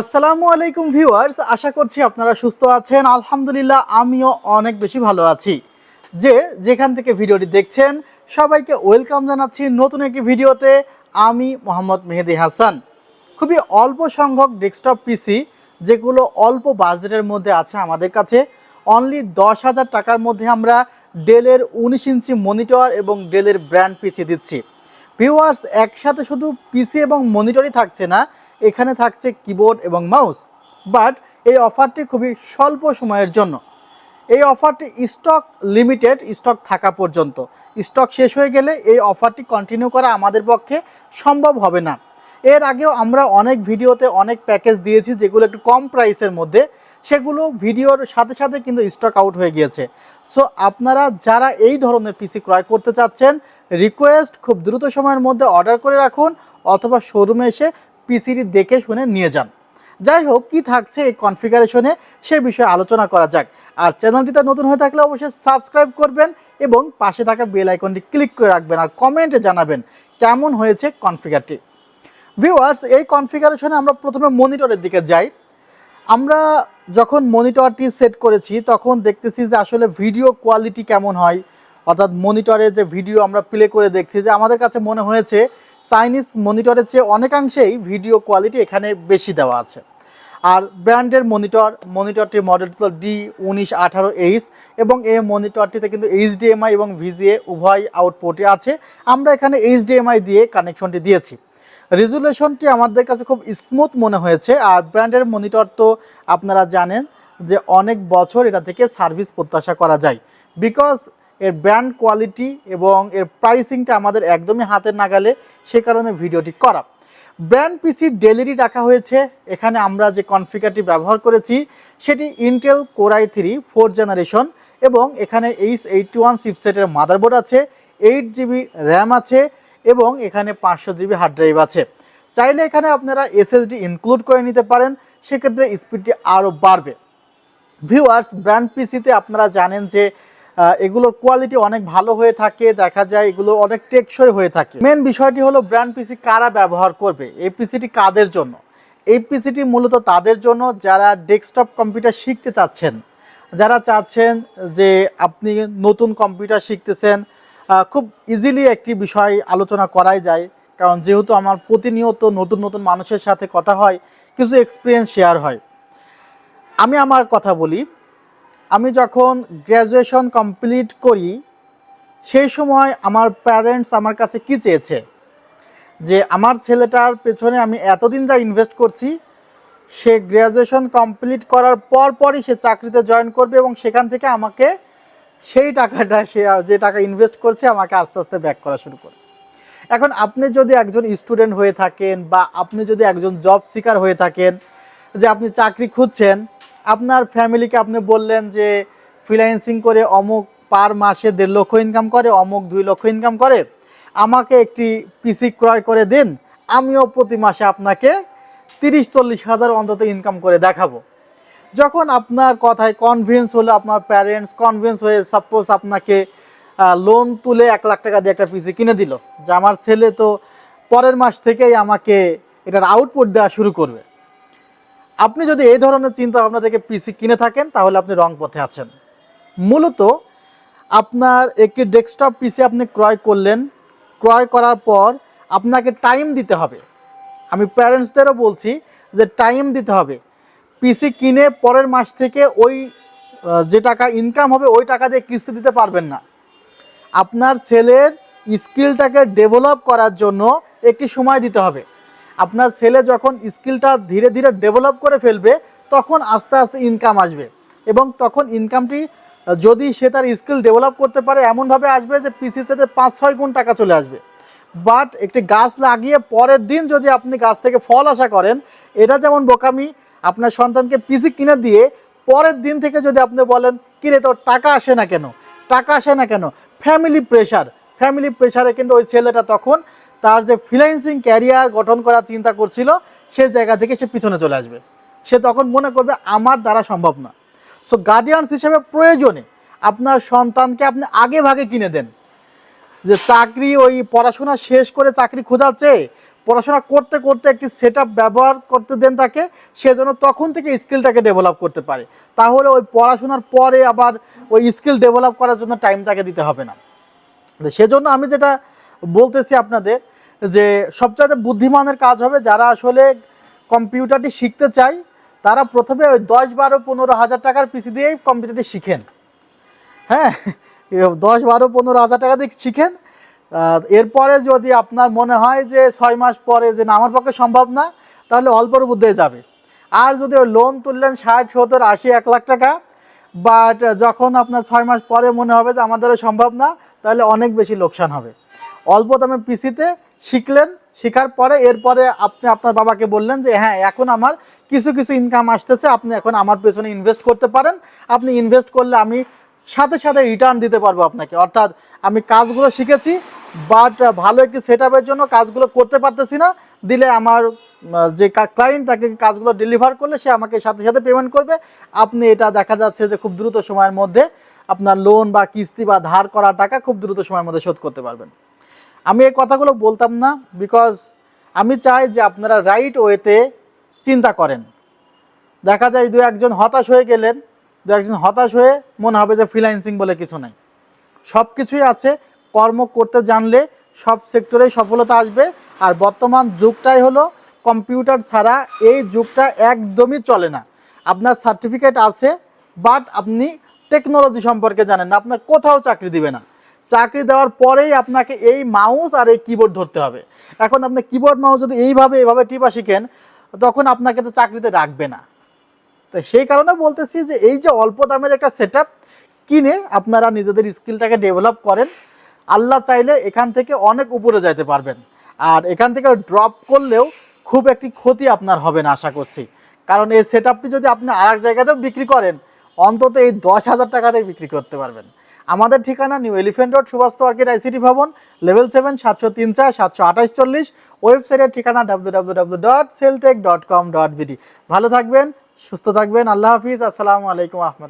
আসসালামু আলাইকুম ভিউয়ার্স, আশা করছি আপনারা সুস্থ আছেন। আলহামদুলিল্লাহ, আমিও অনেক বেশি ভালো আছি। যে যেখান থেকে ভিডিওটি দেখছেন, সবাইকে ওয়েলকাম জানাচ্ছি নতুন একটি ভিডিওতে। আমি মোহাম্মদ মেহেদি হাসান। খুবই অল্প সংখ্যক ডেস্কটপ পিসি, যেগুলো অল্প বাজেটের মধ্যে আছে আমাদের কাছে। অনলি দশ হাজার টাকার মধ্যে আমরা ডেলের উনিশ ইঞ্চি মনিটর এবং ডেলের ব্র্যান্ড পিসি দিচ্ছি। ভিউয়ার্স, একসাথে শুধু পিসি এবং মনিটরই থাকছে না এখানে থাকছে কিবোর্ড এবং মাউস বাট এই অফারটি খুবই স্বল্প সময়ের জন্য। এই অফারটি স্টক লিমিটেড স্টক থাকা পর্যন্ত। স্টক শেষ হয়ে গেলে এই অফারটি কন্টিনিউ করা আমাদের পক্ষে সম্ভব হবে না। এর আগেও আমরা অনেক ভিডিওতে অনেক প্যাকেজ দিয়েছি যেগুলো একটু কম প্রাইসের মধ্যে। সেগুলো ভিডিওর সাথে সাথে কিন্তু স্টক আউট হয়ে গিয়েছে। সো আপনারা যারা এই ধরনের পিসি ক্রয় করতে চাচ্ছেন রিকোয়েস্ট খুব দ্রুত সময়ের মধ্যে অর্ডার করে রাখুন, অথবা শোরুমে এসে পিসিটি দেখে শুনে নিয়ে যান। যাই হোক, কি থাকছে এই কনফিগারেশনে সে বিষয়ে আলোচনা করা যাক। আর চ্যানেলটিতে নতুন হয়ে থাকলে অবশ্যই সাবস্ক্রাইব করবেন এবং পাশে থাকা বেল আইকনটি ক্লিক করে রাখবেন আর কমেন্টে জানাবেন কেমন হয়েছে কনফিগারটি ভিউয়ার্স এই কনফিগারেশনে আমরা প্রথমে মনিটরের দিকে যাই। আমরা যখন মনিটরটি সেট করেছি, তখন দেখতেছি যে আসলে ভিডিও কোয়ালিটি কেমন হয়। অর্থাৎ মনিটরে যে ভিডিও আমরা প্লে করে দেখছি, যে আমাদের কাছে মনে হয়েছে চাইনিজ মনিটরের চেয়ে অনেকাংশেই ভিডিও কোয়ালিটি এখানে বেশি দেওয়া আছে। আর ব্র্যান্ডের মনিটর মনিটরটির মডেল হলো ডি উনিশ আঠারো এইচ এবং এই মনিটরটিতে কিন্তু এইচডিএমআই এবং ভিজিএ উভয় আউটপুটই আছে। আমরা এখানে এইচডিএমআই দিয়ে কানেকশনটি দিয়েছি। রেজুলেশনটি আমাদের কাছে খুব স্মুথ মনে হয়েছে। আর ব্র্যান্ডের মনিটর তো আপনারা জানেন যে অনেক বছর এটা থেকে সার্ভিস প্রত্যাশা করা যায়। বিকজ এর ব্র্যান্ড কোয়ালিটি এবং এর প্রাইসিংটা আমাদের একদমই হাতের নাগালে, সে কারণে ভিডিওটি করা। ব্র্যান্ড পিসির ডেলিরি রাখা হয়েছে। এখানে আমরা যে কনফিগারটি ব্যবহার করেছি, সেটি Intel core i three four generation এবং এখানে এইচ এইটটি ওয়ান চিপসেটের মাদারবোর্ড আছে এইট জিবি র্যাম আছে এবং এখানে পাঁচশো জিবি হার্ড ড্রাইভ আছে। চাইলে এখানে আপনারা এসএসডি ইনক্লুড করে নিতে পারেন, সেক্ষেত্রে স্পিডটি আরও বাড়বে। ভিউয়ার্স ব্র্যান্ড পিসিতে আপনারা জানেন যে এগুলোর কোয়ালিটি অনেক ভালো হয়ে থাকে, দেখা যায় এগুলো অনেক টেকসই হয়ে থাকে। মেন বিষয়টি হলো ব্র্যান্ড পিসি কারা ব্যবহার করবে, এই পিসিটি কাদের জন্য? এই পিসিটি মূলত তাদের জন্য, যারা ডেস্কটপ কম্পিউটার শিখতে চাচ্ছেন। যারা চাচ্ছেন যে আপনি নতুন কম্পিউটার শিখতেছেন খুব ইজিলি একটি বিষয় আলোচনা করাই যায়। কারণ যেহেতু আমার প্রতিনিয়ত নতুন নতুন মানুষের সাথে কথা হয়, কিছু এক্সপিরিয়েন্স শেয়ার হয়। আমি আমার কথা বলি আমি যখন গ্র্যাজুয়েশন কমপ্লিট করি, সেই সময় আমার প্যারেন্টস আমার কাছে কি চেয়েছে? যে আমার ছেলেটার পেছনে আমি এতদিন যা ইনভেস্ট করছি, সে গ্র্যাজুয়েশন কমপ্লিট করার পর পরই সে চাকরিতে জয়েন করবে এবং সেখান থেকে আমাকে সেই টাকাটা সে, যে টাকা ইনভেস্ট করছে, আমাকে আস্তে আস্তে ব্যাক করা শুরু করবে এখন আপনি যদি একজন স্টুডেন্ট হয়ে থাকেন বা আপনি যদি একজন জব সিকার হয়ে থাকেন, যে আপনি চাকরি খুঁজছেন আপনার ফ্যামিলিকে আপনি বললেন যে ফ্রিল্যান্সিং করে অমুক পার মাসে দেড় লক্ষ ইনকাম করে, অমুক দুই লক্ষ ইনকাম করে। আমাকে একটি পিসি ক্রয় করে দিন, আমিও প্রতি মাসে আপনাকে তিরিশ চল্লিশ হাজার অন্তত ইনকাম করে দেখাবো। যখন আপনার কথায় কনভিন্স হলো, আপনার প্যারেন্টস কনভিন্স হয়ে সাপোজ আপনাকে লোন তুলে এক লাখ টাকা দিয়ে একটা পিসি কিনে দিল। যে আমার ছেলে তো পরের মাস থেকেই আমাকে এটার আউটপুট দেওয়া শুরু করবে। আপনি যদি এই ধরনের চিন্তা ভাবনা থেকে পিসি কিনে থাকেন, তাহলে আপনি রং পথে আছেন। মূলত আপনার একটি ডেস্কটপ পিসি আপনি ক্রয় করলেন। ক্রয় করার পর আপনাকে টাইম দিতে হবে। আমি প্যারেন্টসদেরও বলছি যে টাইম দিতে হবে। পিসি কিনে পরের মাস থেকে ওই যে টাকা ইনকাম হবে, ওই টাকা দিয়ে কিস্তি দিতে পারবেন না। আপনার ছেলের স্কিলটাকে ডেভেলপ করার জন্য একটি সময় দিতে হবে। আপনার ছেলে যখন স্কিলটা ধীরে ধীরে ডেভেলপ করে ফেলবে, তখন আস্তে আস্তে ইনকাম আসবে। এবং তখন ইনকামটি যদি সে তার স্কিল ডেভেলপ করতে পারে, এমনভাবে আসবে যে পিসির সাথে পাঁচ ছয় গুণ টাকা চলে আসবে। বাট একটি গাছ লাগিয়ে পরের দিন যদি আপনি গাছ থেকে ফল আশা করেন, এটা যেমন বোকামি, আপনার সন্তানকে পিসি কিনে দিয়ে পরের দিন থেকে যদি আপনি বলেন, কিরে, তোর টাকা আসে না কেন? টাকা আসে না কেন? ফ্যামিলি প্রেশার ফ্যামিলি প্রেশারে কিন্তু ওই ছেলেটা তখন তার যে ফ্রিল্যান্সিং ক্যারিয়ার গঠন করার চিন্তা করছিল, সে জায়গা থেকে সে পিছনে চলে আসবে। সে তখন মনে করবে, আমার দ্বারা সম্ভব না। সো গার্ডিয়ানস হিসেবে প্রয়োজনে আপনার সন্তানকে আপনি আগে ভাগে কিনে দেন। যে চাকরি, ওই পড়াশোনা শেষ করে চাকরি খোঁজার চেয়ে পড়াশোনা করতে করতে একটি সেট ব্যবহার করতে দেন তাকে, সে যেন তখন থেকে স্কিলটাকে ডেভেলপ করতে পারে। তাহলে ওই পড়াশোনার পরে আবার ওই স্কিল ডেভেলপ করার জন্য টাইম তাকে দিতে হবে না। সেজন্য আমি যেটা বলতেছি আপনাদের যে সবচাইতে বুদ্ধিমানের কাজ হবে যারা আসলে কম্পিউটারটি শিখতে চায়, তারা প্রথমে ওই দশ বারো পনেরো হাজার টাকার পিসি দিয়েই কম্পিউটারটি শিখেন। হ্যাঁ দশ বারো পনেরো হাজার টাকা দিয়ে শিখেন। এরপরে যদি আপনার মনে হয় যে ছয় মাস পরে যে না, আমার পক্ষে সম্ভব না, তাহলে অল্পর মধ্যে যাবে। আর যদি লোন তুললেন ষাট, সত্তর, আশি, এক লাখ টাকা বাট যখন আপনার ছয় মাস পরে মনে হবে যে আমাদেরও সম্ভব না, তাহলে অনেক বেশি লোকসান হবে। অল্প দামে পিসিতে শিখলেন, শেখার পরে এরপরে আপনি আপনার বাবাকে বললেন যে হ্যাঁ এখন আমার কিছু কিছু ইনকাম আসতেছে, আপনি এখন আমার পেছনে ইনভেস্ট করতে পারেন। আপনি ইনভেস্ট করলে আমি সাথে সাথে রিটার্ন দিতে পারব আপনাকে। অর্থাৎ আমি কাজগুলো শিখেছি বাট ভালো একটি সেট জন্য কাজগুলো করতে পারতেছি না। দিলে আমার যে ক্লায়েন্ট তাকে কাজগুলো ডেলিভার করলে সে আমাকে সাথে সাথে পেমেন্ট করবে। আপনি এটা দেখা যাচ্ছে যে খুব দ্রুত সময়ের মধ্যে আপনার লোন বা কিস্তি বা ধার করা টাকা খুব দ্রুত সময়ের মধ্যে শোধ করতে পারবেন। আমি এই কথাগুলো বলতাম না বিকজ আমি চাই যে আপনারা রাইট ওয়েতে চিন্তা করেন। দেখা যায় দু একজন হতাশ হয়ে গেলেন, দু একজন হতাশ হয়ে মনে হবে যে ফ্রিল্যান্সিং বলে কিছু নাই। সব কিছুই আছে, কর্ম করতে জানলে সব সেক্টরেই সফলতা আসবে। আর বর্তমান যুগটাই হলো কম্পিউটার ছাড়া এই যুগটা একদমই চলে না। আপনার সার্টিফিকেট আছে বাট আপনি টেকনোলজি সম্পর্কে জানেন না, আপনার কোথাও চাকরি দিবে না। চাকরি দেওয়ার পরেই আপনাকে এই মাউস আর এই কিবোর্ড ধরতে হবে। এখন আপনি কিবোর্ড মাউস যদি এইভাবে এইভাবে টিপা শিখেন, তখন আপনাকে তো চাকরিতে রাখবে না। তো সেই কারণে বলতেছি যে এই যে অল্প দামের একটা সেট কিনে আপনারা নিজেদের স্কিলটাকে ডেভেলপ করেন, আল্লাহ চাইলে এখান থেকে অনেক উপরে যাইতে পারবেন। আর এখান থেকে ড্রপ করলেও খুব একটি ক্ষতি আপনার হবে না আশা করছি। কারণ এই সেট যদি আপনি আর এক জায়গাতেও বিক্রি করেন, অন্তত এই দশ হাজার টাকাতে বিক্রি করতে পারবেন। আমাদের ঠিকানা New Elephant Road, Subhash Market ICT ভবন লেভেল সেভেন সাতশো তিন চার, সাতশো আঠাশ চল্লিশ। ওয়েবসাইটের ঠিকানা W W W dot Celltech dot com dot BD ভালো থাকবেন, সুস্থ থাকবেন, আল্লাহ হাফিজ, আসসালামু আলাইকুম রহমতুল্লাহ।